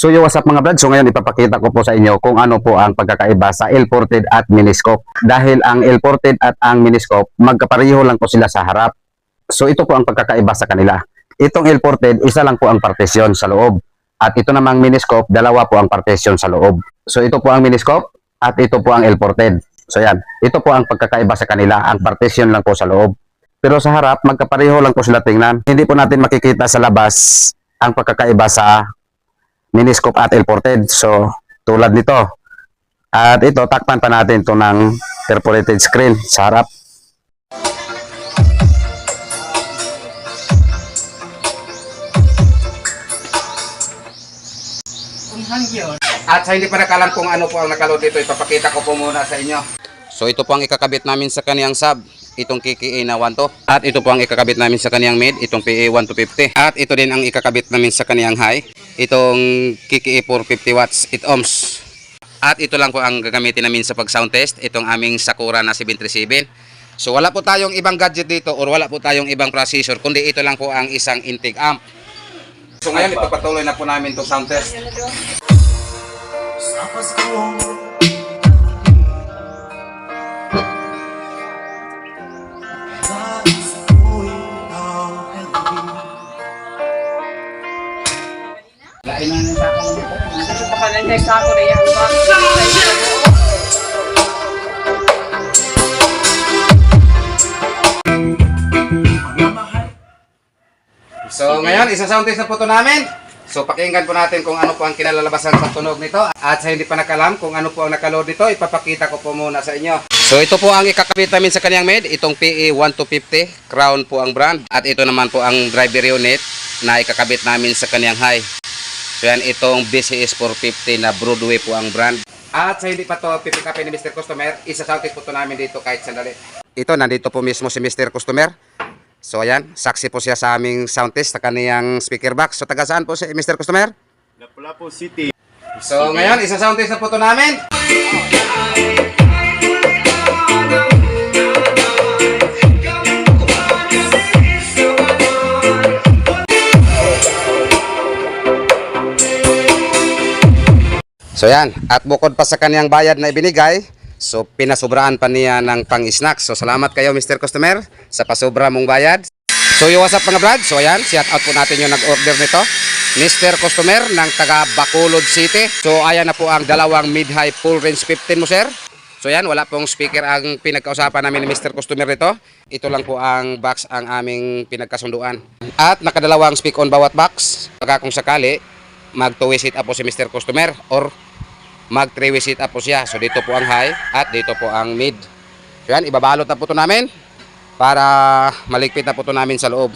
So yung what's up mga brad, so ngayon ipapakita ko po sa inyo kung ano po ang pagkakaiba sa L-ported at miniscope. Dahil ang L-ported at ang miniscope, magkapareho lang po sila sa harap. So ito po ang pagkakaiba sa kanila. Itong L-ported, isa lang po ang partition sa loob. At ito namang miniscope, dalawa po ang partition sa loob. So ito po ang miniscope at ito po ang L-ported. So yan, ito po ang pagkakaiba sa kanila, ang partition lang po sa loob. Pero sa harap, magkapareho lang po sila tingnan. Hindi po natin makikita sa labas ang pagkakaiba sa miniscope at L-ported. So, tulad nito. At ito, takpan pa natin ito ng perforated screen sa harap. At sa hindi pa nakalam kung ano po ang nakaload dito, ipapakita ko po muna sa inyo. So ito po ang ikakabit namin sa kaniyang sub, itong KKA na 1 to. At ito po ang ikakabit namin sa kaniyang mid, itong PA 1250. At ito din ang ikakabit namin sa kaniyang high, itong KKA 450 watts, 8 ohms. At ito lang po ang gagamitin namin sa pag sound test, itong aming Sakura na 737. So wala po tayong ibang gadget dito or wala po tayong ibang processor, kundi ito lang po ang isang intake amp. So ngayon ipapatuloy na po namin itong sound test. Lain na ng sako mo dito. Ito pa ka lang sa ako na yan. So ngayon, isa sound test na po ito namin. So pakinggan po natin kung ano po ang kinalalabasan sa tunog nito. At sa hindi pa nakalam kung ano po ang nakaload nito, ipapakita ko po muna sa inyo. So ito po ang ikakabit namin sa kanyang med, itong PE 1250, Crown po ang brand. At ito naman po ang driver unit na ikakabit namin sa kanyang high. So yan, itong BCS 450 na Broadway po ang brand. At sa hindi pa to pipick upin ni Mr. Customer, isa sound test po ito namin dito kahit sandali. Ito, nandito po mismo si Mr. Customer. So ayan, saksi po siya sa aming sound test sa kaniyang speaker box. So taga saan po si Mr. Customer? Lapu-Lapu City. So ngayon, isa sound test na po ito namin. So yan, at bukod pa sa kaniyang bayad na ibinigay, so pinasubraan pa niya ng pang-snacks. So salamat kayo Mr. Customer sa pasobra mong bayad. So yung what's up mga brad, so ayan, shout out po natin yung nag-order nito. Mr. Customer ng taga Bacolod City. So ayan na po ang dalawang mid-high full range 15 mo sir. So yan, wala pong speaker ang pinagkausapan namin ni Mr. Customer nito. Ito lang po ang box ang aming pinagkasunduan. At nakadalawang speak on bawat box. Baka kung sakali, mag-two-way sit up po si Mr. Customer or mag three-way sit up po siya. So dito po ang high at dito po ang mid. So yan, ibabalot na po ito namin para maligpit na po ito namin sa loob.